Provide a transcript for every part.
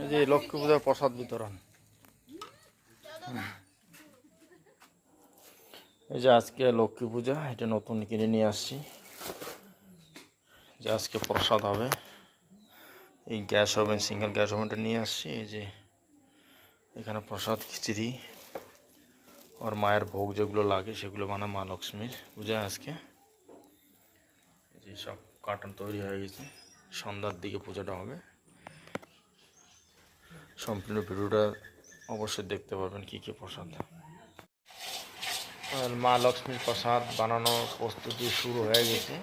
এই যে লক্ষ্মী পূজার প্রসাদ বিতরণ। এই যে আজকে লক্ষ্মী পূজা, এটা নতুন কিনে নিয়ে আসছি। যে আজকে প্রসাদ হবে। এই গ্যাস ওভেন, সিঙ্গেল গ্যাস ওভেনটা নিয়ে আসছি। এই যে এখানে প্রসাদ, খিচুড়ি। ওর মায়ের ভোগ যেগুলো লাগে সেগুলো বানা মা লক্ষ্মীর পূজা আজকে। এই যে সব কার্টন তৈরি হয়ে গেছে। সন্ধ্যার দিকে পূজাটা হবে। সম্পূর্ণ ভিডিওটা অবশ্যই দেখতে পাবেন কী কী প্রসাদ। মা লক্ষ্মীর প্রসাদ বানানোর প্রস্তুতি শুরু হয়ে গেছে।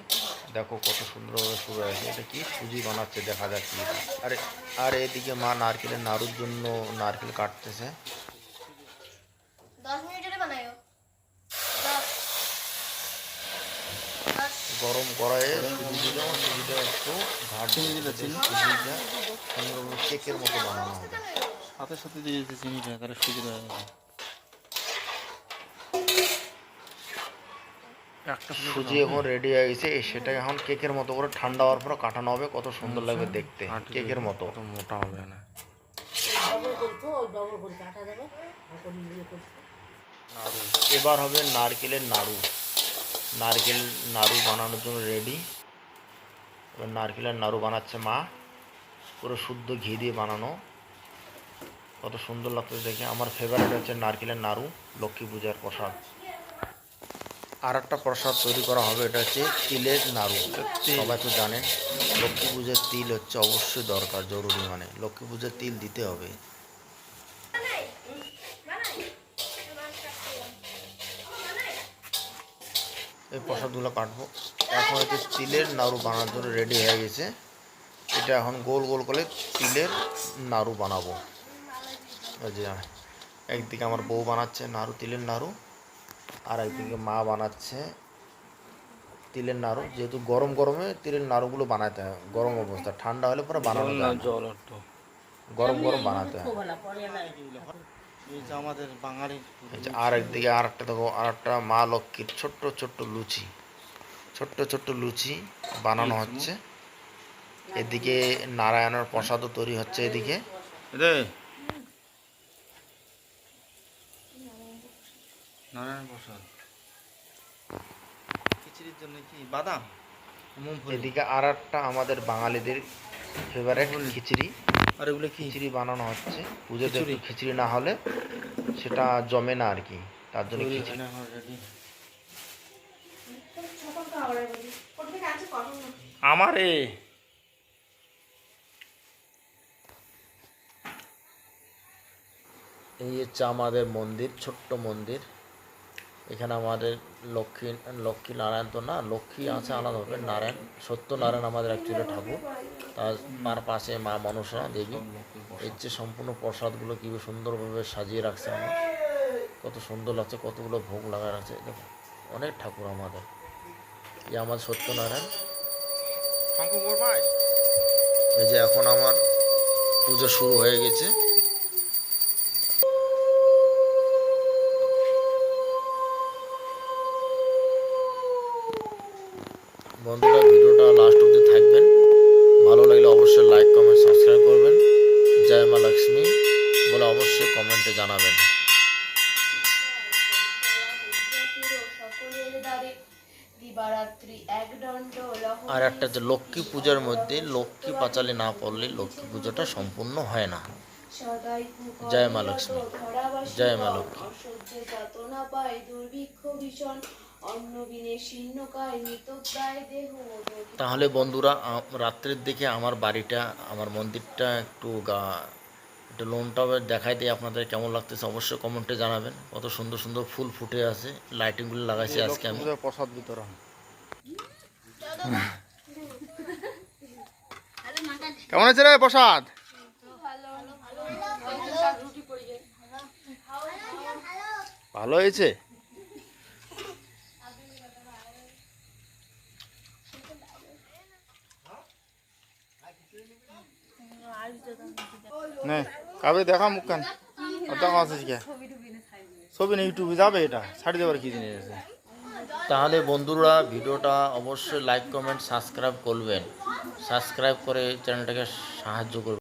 দেখো কত সুন্দরভাবে শুরু হয়েছে এটা কি সুজি বানাচ্ছে দেখা যাচ্ছে। আর আর এদিকে মা নারকেলের নাড়ুর জন্য নারকেল কাটতেছে। গরম কড়াইয়ে সুজি দিল সুজিটা একটু ঘাট দিলে সুজিটা সুন্দরভাবে কেকের মতো বানানো হবে। সাথে সাথে দিয়ে দিতে চিনিটা তাহলে সুবিধা একটা সুজি এখন রেডি হয়ে গেছে সেটা এখন কেকের মতো করে ঠান্ডা হওয়ার পরে কাটানো হবে কত সুন্দর লাগবে দেখতে। কেকের মতো। মোটা হবে না। এবার হবে নারকেলের নাড়ু। নারকেল নাড়ু বানানোর জন্য রেডি এবার নারকেলের নাড়ু বানাচ্ছে মা। পুরো শুদ্ধ ঘি দিয়ে বানানো। কত সুন্দর লাগছে দেখে। আমার ফেভারিট হচ্ছে নারকেলের নাড়ু লক্ষ্মী পূজার প্রসাদ। আর একটা প্রসাদ তৈরি করা হবে এটা হচ্ছে তিলের নাড়ু। সবাই তো জানেন লক্ষ্মী পূজার তিল হচ্ছে অবশ্যই দরকার জরুরি মানে। লক্ষ্মী পূজার তিল দিতে হবে। এই প্রসাদগুলো কাটবো। এখন হচ্ছে তিলের নাড়ু বানানোর জন্য রেডি হয়ে গেছে। এটা এখন গোল গোল করে তিলের নাড়ু বানাবো। যে একদিকে আমার বউ বানাচ্ছে নাড়ু তিলের নাড়ু আর একদিকে মা বানাচ্ছে তিলের নাড়ু। যেহেতু গরম গরমে তিলের নাড়ুগুলো বানাতে হয় গরম অবস্থা। ঠান্ডা হলে পরে বানানো যায় গরম গরম বানাতে হয়। আমাদের বাঙালির এই আর একদিকে আর একটা দেখো আর একটা মা লক্ষ্মীর ছোট্ট ছোট্ট লুচি। ছোট্ট ছোট্ট লুচি বানানো হচ্ছে। এদিকে নারায়ণের প্রসাদও তৈরি হচ্ছে এদিকে। নারায়ণ প্রসাদ। খিচুড়ির জন্য কি? বাদাম? এদিকে আর একটা আমাদের বাঙালিদের ফেভারেট খিচুড়ি। আর এগুলো খিচুড়ি বানানো হচ্ছে। পুজোতে খিচুড়ি? না হলে সেটা জমে না আর কি। তার জন্য খিচুড়ি? আমারে? এই হচ্ছে আমাদের মন্দির ছোট্ট মন্দির। এখানে আমাদের লক্ষ্মী লক্ষ্মী নারায়ণ তো না লক্ষ্মী আছে আলাদাভাবে নারায়ণ সত্যনারায়ণ আমাদের অ্যাকচুয়ালি ঠাকুর। তার পাশে মা মনসা দেবী। এর যে সম্পূর্ণ প্রসাদগুলো কীভাবে সুন্দরভাবে সাজিয়ে রাখছে আমার কত সুন্দর লাগছে কতগুলো ভোগ লাগা আছে দেখো অনেক ঠাকুর আমাদের। এই আমার সত্যনারায়ণ। এই যে এখন আমার পুজো শুরু হয়ে গেছে। বন্ধুরা, ভিডিওটা লাস্ট অবধি থাকবেন। ভালো লাগলে অবশ্যই লাইক কমেন্ট সাবস্ক্রাইব করবেন। জয় মা লক্ষ্মী বলে অবশ্যই কমেন্টে জানাবেন। আর একটা যে লক্ষ্মী পূজার মধ্যে লক্ষ্মী পাঁচালি না পড়লে লক্ষ্মী পুজোটা সম্পূর্ণ হয় না। জয় মা লক্ষ্মী। জয় মা লক্ষ্মী। তাহলে বন্ধুরা রাত্রের দিকে আমার বাড়িটা আমার মন্দিরটা একটু গা একটু লোনটা দেখাই দিয়ে আপনাদের কেমন লাগতেছে অবশ্যই কমেন্টে জানাবেন। কত সুন্দর সুন্দর ফুল ফুটে আছে লাইটিংগুলো লাগাইছি আজকে আমি। প্রসাদ বিতরণ। কেমন আছে রে প্রসাদ? ভালো হয়েছে? নে, কাবে দেখা মুখ কেন দেখা আছে কে? ছবি না ইউটিউবে যাবে এটা? ছাড়ি দেবার কি জিনিস আছে? তাহলে বন্ধুরা ভিডিওটা অবশ্যই লাইক কমেন্ট সাবস্ক্রাইব করবেন। সাবস্ক্রাইব করে চ্যানেলটাকে সাহায্য করবেন।